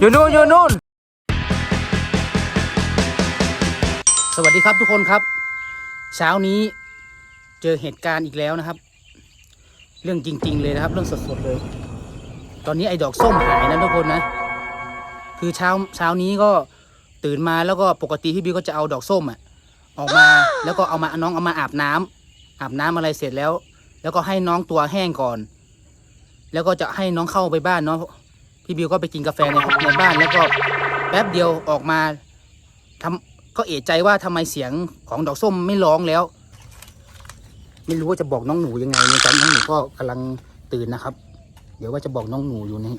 อยู่นู่นอยู่นู่น สวัสดีครับทุกคนครับ เช้านี้เจอเหตุการณ์อีกแล้วนะครับ เรื่องจริง ๆ เลยนะครับ เรื่องสดๆเลย ตอนนี้ไอ้ดอกส้มหายนะทุกคนนะ คือเช้าเช้านี้ก็ตื่นมาแล้วก็ปกติพี่บิวก็จะเอาดอกส้มอะ ออกมาแล้วก็เอามาน้องเอามาอาบน้ำอาบน้ำอะไรเสร็จแล้ว แล้วก็ให้น้องตัวแห้งก่อน แล้วก็จะให้น้องเข้าไปบ้านเนาะ พี่บิวก็ไปกินกาแฟในในบ้านแล้วก็แป๊บเดียวออกมาทำก็เอะใจว่าทำไมเสียงของดอกส้มไม่ร้องแล้ว ไม่รู้ว่าจะบอกน้องหนูยังไงในตอนน้องหนูก็กำลังตื่นนะครับ เดี๋ยวว่าจะบอกน้องหนูอยู่นี่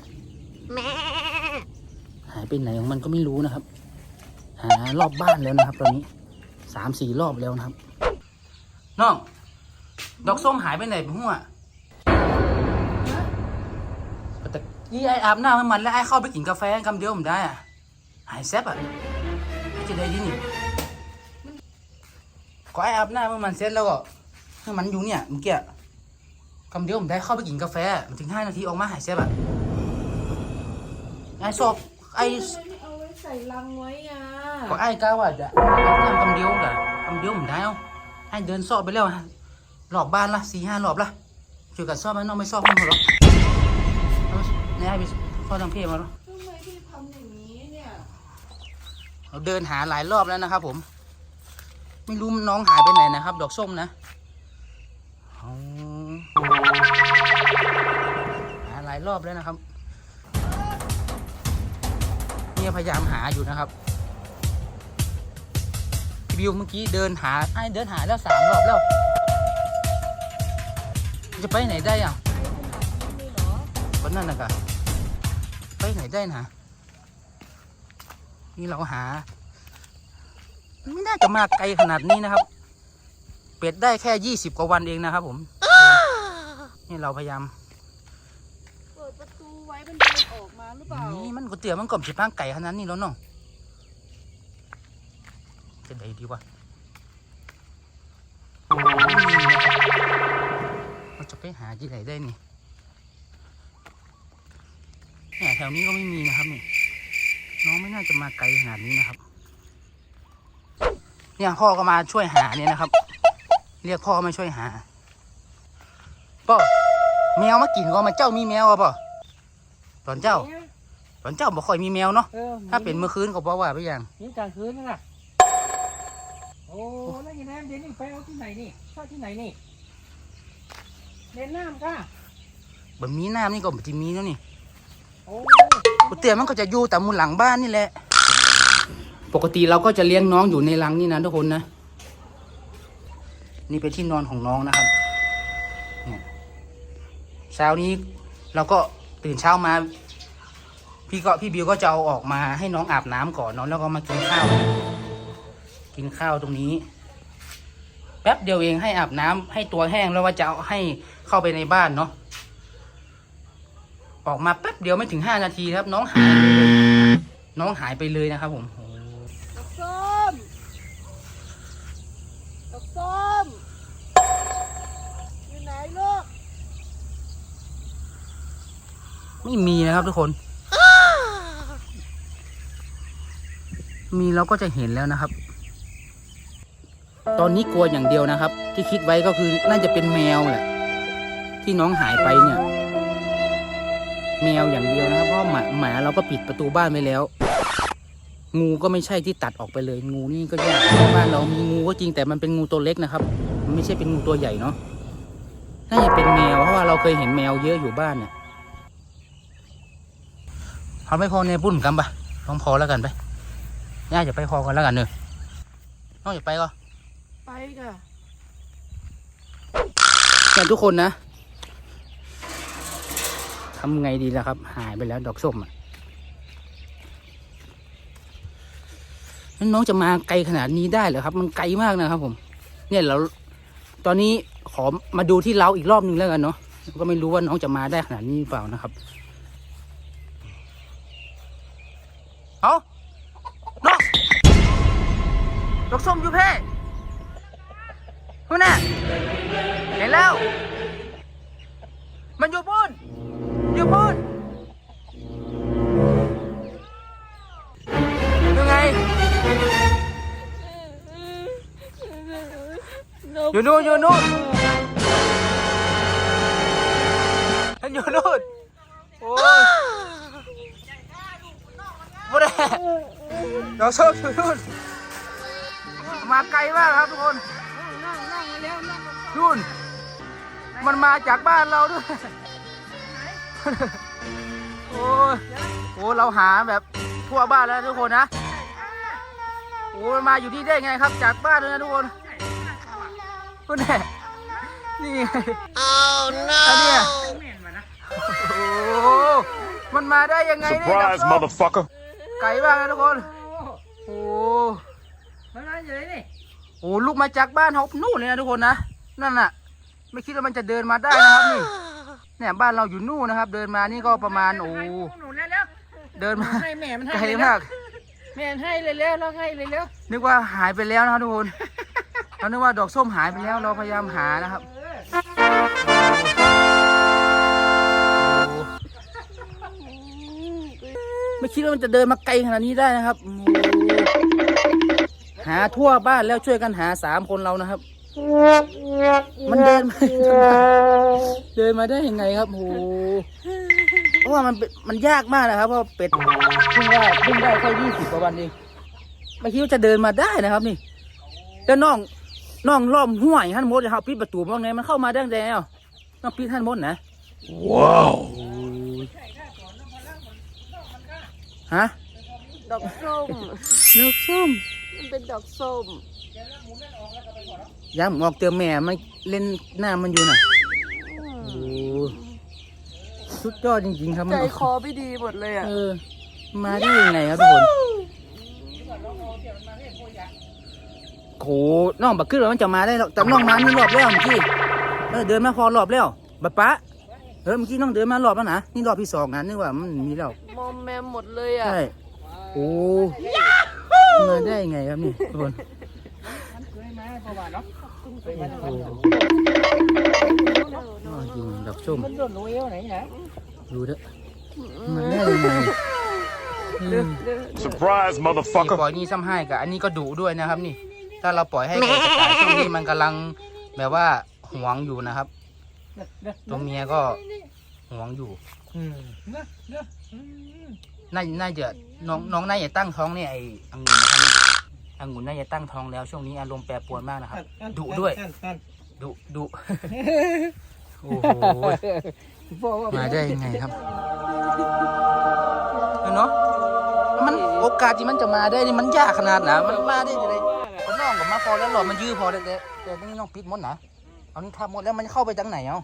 หายไปไหนของมันก็ไม่รู้นะครับ หารอบบ้านแล้วนะครับ ตอนนี้สามสี่รอบแล้วนะครับน้องดอกส้มหายไปไหนผมว่ ยี่ไออาบน้ำให้มันแล้วไอเข้าไปกินกาแฟคำเดียวผมได้อะหายแซ่บอะไอ้จะได้ดีนี่ก็ไออาบน้ำให้มันเสร็จแล้วก็ให้มันอยู่เนี่ยเมื่อกี้คำเดียวผมได้เข้าไปกินกาแฟมันถึงห้านาทีออกมาหายแซ่บอะไอสอบไอทำไมไม่เอาไว้ใส่ลังไว้อะก็ไอ้ก้าว่าจะเอาน้ำคำเดียวกะคำเดียวผมได้เอาให้เดินสอบไปแล้วฮะรอบบ้านละสี่ห้ารอบละช่วยกันสอบไหมน้องไม่สอบให้หมดหรอก เอาเนี่ยให้ไปสอบทางเพศมาหรอทำไมพี่ทำอย่างนี้เนี่ยเราเดินหาหลายรอบแล้วนะครับ ผม ไม่รู้น้องหายไปไหนนะครับ ดอกส้มนะเอาหาหลายรอบแล้วนะครับเนี่ยพยายามหาอยู่นะครับพี่บิวเมื่อกี้เดินหาไอ้เดินหาแล้วสามรอบแล้ว จะไปไหนได้อะไม่เหรอค นนั้นนะกะไปไหนได้นะนี่เราหา ไม่น่าจะมาไกลขนาดนี้นะครับ เป็ดได้แค่ยี่สิบกว่าวันเองนะครับ ผม นี่เราพยายามเปิดประตูไว้มันเดินออกมาหรือเปล่านี่มันก๋วยเตี๋ยวมันกล่อมสิบห้างไก่ขนาดนี้แล้วเน้องจะได้ดีวะเราจะไปหาที่ไหนได้นี่ เนี่ยแถวนี้ก็ไม่มีนะครับนี่น้องไม่น่าจะมาไกลขนาดนี้นะครับ เนี่ยพ่อก็มาช่วยหาเนี่ยนะครับ เรียกพ่อมาช่วยหาป่อแมวมากินก็มาเจ้ามีแมวอะป่อตอนเจ้า ตอนเจ้าบ่ค่อยมีแมวเนาะเออถ้าเป็นเมื่อคืนก็บอกว่าไปอย่างนี่กลางคืนนั่นน่ะโอ้แล้วอยังไงเดี๋ยวนี้ไปเอาที่ไหนนี่ชอบที่ไหนนี่เล่นน้ำก้าแบบมีน้ำนี่ก็บ่จะมีแล้วนี่โอ้ กูเตี๋ยมันก็จะอยู่แต่มุนหลังบ้านนี่แหละ ปกติเราก็จะเลี้ยงน้องอยู่ในรังนี่นะทุกคนนะ นี่เป็นที่นอนของน้องนะครับเนี่ยเช้านี้เราก็ตื่นเช้ามา พี่ก็พี่บิวก็จะเอาออกมาให้น้องอาบน้ำก่อนเนาะแล้วก็มากินข้าว กินข้าวตรงนี้ แป๊บเดียวเองให้อาบน้ำให้ตัวแห้งแล้วว่าจะเอาให้เข้าไปในบ้านเนาะ ออกมาแป๊บเดียวไม่ถึงห้านาทีครับ น้องหายไปเลยน้องหายไปเลยนะครับผมโอ้ดอกส้มดอกส้มอยู่ไหนลูกไม่มีนะครับทุกคน มีเราก็จะเห็นแล้วนะครับ ตอนนี้กลัวอย่างเดียวนะครับ ที่คิดไว้ก็คือน่าจะเป็นแมวแหละที่น้องหายไปเนี่ย แมวอย่างเดียวนะครับ เพราะหมาหมาเราก็ปิดประตูบ้านไว้แล้ว งูก็ไม่ใช่ที่ตัดออกไปเลย งูนี่ก็ยากเพราะบ้านเรามีงูก็จริงแต่มันเป็นงูตัวเล็กนะครับ มันไม่ใช่เป็นงูตัวใหญ่เนาะน่าจะเป็นแมวเพราะว่าเราเคยเห็นแมวเยอะอยู่บ้านเนี่ยเอาไม่พอในปุ้นกันปะลองพอแล้วกันไปย่าจะไปพอกันแล้วกันเนอะน้องอย่าไปก็ไปค่ะเนี่ยทุกคนนะ ทำไงดีล่ะครับ หายไปแล้วดอกส้มอะน้องจะมาไกลขนาดนี้ได้เหรอครับ มันไกลมากนะครับ ผม เนี่ยเราตอนนี้ขอมาดูที่เราอีกรอบนึงแล้วกันเนาะก็ไม่รู้ว่าน้องจะมาได้ขนาดนี้หรือเปล่านะครับเอาน้องดอกส้มอยู่เพ่คุณน่ะเห็นแล้ว มันอยู่บน อยู่พูดยังไง อยู่นู่นอยู่นู่นอยู่นู้นโอ้ยบุเรเรโชคอยู่นูนมาไกลมากครับทุกคนนู่นมันมาจากบ้านเราด้วย โอ้ยโอ้เราหาแบบทั่วบ้านแล้วทุกคนนะโอ้ยมาอยู่นี่ได้ไงครับ จากบ้านเลยนะทุกคนคุณแน่นี่ไง oh no อันเนี้ยแม่นมานะโอ้โหมันมาได้ยังไงเนี่ย Surprise, ดอกส้ม motherfucker. ไก่บ้างนะทุกคนโอ้โอ้มันมาอยู่ไหนนี่โหลูกมาจากบ้านเขานู่นเลยนะทุกคนนะ นั่นน่ะ ไม่คิดว่ามันจะเดินมาได้นะครับนี่ เนี่ยบ้านเราอยู่นู่นนะครับ เดินมานี่ก็ประมาณโอ้หนูแล้วแล้วเดินมาให้แม่มันให้ไกลเลยมาก แม่ให้เลยแล้วเราให้เลยแล้วนึกว่าหายไปแล้วนะครับทุกคนเรานึกว่าดอกส้มหายไปแล้วเราพยายามหานะครับโอ้ไม่คิดว่ามันจะเดินมาไกลขนาดนี้ได้นะครับโอ้หาทั่วบ้านแล้วช่วยกันหาสามคนเรานะครับ มันเดินมาเดินมาได้ยังไงครับโอ้โหเพราะว่ามันเป็นมันยากมากนะครับเพราะเป็ดเพิ่งได้เพิ่งได้แค่ยี่สิบกว่าวันเองไม่คิดว่าจะเดินมาได้นะครับนี่แล้วน้องน้องล้อมห้วยท่านมดเขาปิดประตูบ้างไงมันเข้ามาได้ยังไงเอ้าต้องปิดท่านมดนะ Wow. ฮะดอกส้มดอกส้ม มันเป็นดอกส้มย้ำออกเจอแม่ไม่เล่นหน้ามันอยู่น่ะโอ้สุดยอดจริงๆครับใจคอไม่ดีหมดเลยอะเออ มาได้ยังไงครับทุกคนโหน้องบักขึ้นแล้วมันจะมาได้หรอกแต่น้องมานี่รอบแล้วเมื่อกี้เออเดินมาพอรอบแล้วบัดปะเออเมื่อกี้น้องเดินมารอบแล้วนะนี่รอบที่สองนะนึกว่ามันมีแล้วมอมแมมหมดเลยอะใช่โอ้ มาได้ยังไงครับนี่ทุกคนเคยมาเพราะว่าเนาะโอ้โหยอดจริงดอกส้มมันโดนรูเอวไหนนะดูเถอะมาได้ยังไงอืม Surprise, นี่ motherfucker. ปล่อยนี่ซ้ำให้กับอันนี้ก็ดุด้วยนะครับ นี่ ถ้าเราปล่อยให้ไก่กระต่ายช่วงนี้มันกำลังแบบว่าหวงอยู่นะครับเด้อตัวเมียก็หวงอยู่ อืมเด้อเด้ออืม น่าน่าจะน้องน้องน่าจะตั้งท้องเนี่ยไอ้องุ่นนะครับองุ่นน่าจะตั้งท้องแล้วช่วงนี้อารมณ์แปรปรวนมากนะครับดุด้วยนั่นนั่นดุดุโอ้โหบอกว่ามาได้ยังไงครับเออเนาะมันโอกาสที่มันจะมาได้นี่มันยากขนาดไหนมันมาได้ยังไงคนน้องกับมาพอแล้วหลอดมันยื้อพอแล้วแต่แต่นี่น้องปิดหมดนะเอานี่ทับหมดแล้วมันเข้าไปจังไหนเอา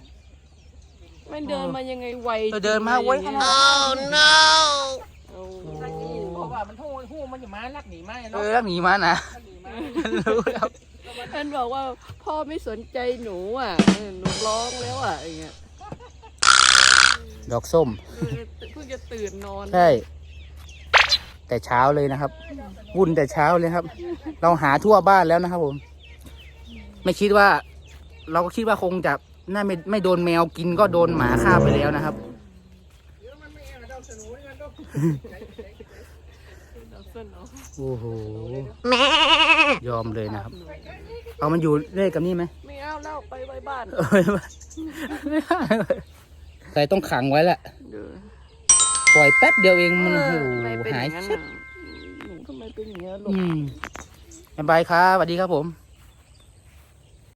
ไม่เดินมายังไงไวเออเดินมาไว้ขนาดเอาบอก ว่ามันหู้หู้มันจะมาลักหนีมาเอเนาะอแล้วหนีมานะรู้แล้วท่านบอกว่าพ่อไม่สนใจหนูอะเออหนูร้องแล้วอะอย่างเงี้ยดอกส้ม เออเพิ่งจะตื่นนอน ใช่ แต่เช้าเลยนะครับ วุ่นแต่เช้าเลยครับ เราหาทั่วบ้านแล้วนะครับผม ไม่คิดว่า เราก็คิดว่าคงจะน่าไม่ไม่โดนแมวกินก็โดนหมาฆ่าไปแล้วนะครับดอกส้มเนาะ โอ้โหยอมเลยนะครับ เอามันอยู่เล่กับนี่ไหมไม่เอาแล้วไปไว้บ้านเออไม่ได้ใส่ต้องขังไว้แหละ เดี๋ยวปล่อยแป๊บเดียวเองมันเอโอ้อโหทำไมเป็นอหายย่างนั้นชิน่ะดหนูทำไมเป็นอย่างนี้ยลูก อืมบ๊ายบายครับสวัสดีครับผม